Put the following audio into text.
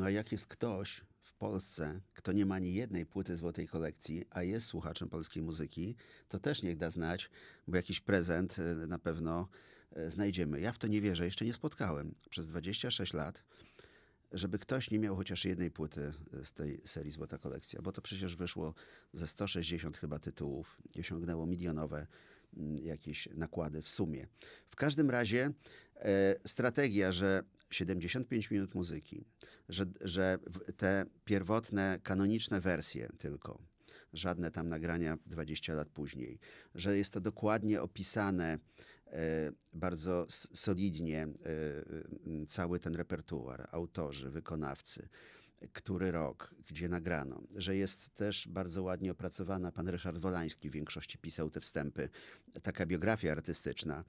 No a jak jest ktoś w Polsce, kto nie ma ani jednej płyty złotej kolekcji, a jest słuchaczem polskiej muzyki, to też niech da znać, bo jakiś prezent e, na pewno e, znajdziemy. Ja w to nie wierzę, jeszcze nie spotkałem przez 26 lat, żeby ktoś nie miał chociaż jednej płyty e, z tej serii Złota Kolekcja, bo to przecież wyszło ze 160 chyba tytułów i osiągnęło milionowe jakieś nakłady w sumie. W każdym razie e, strategia, że 75 minut muzyki, że, że te pierwotne, kanoniczne wersje tylko, żadne tam nagrania 20 lat później, że jest to dokładnie opisane e, bardzo solidnie, e, cały ten repertuar, autorzy, wykonawcy, który rok, gdzie nagrano, że jest też bardzo ładnie opracowana, pan Ryszard Wolański w większości pisał te wstępy, taka biografia artystyczna,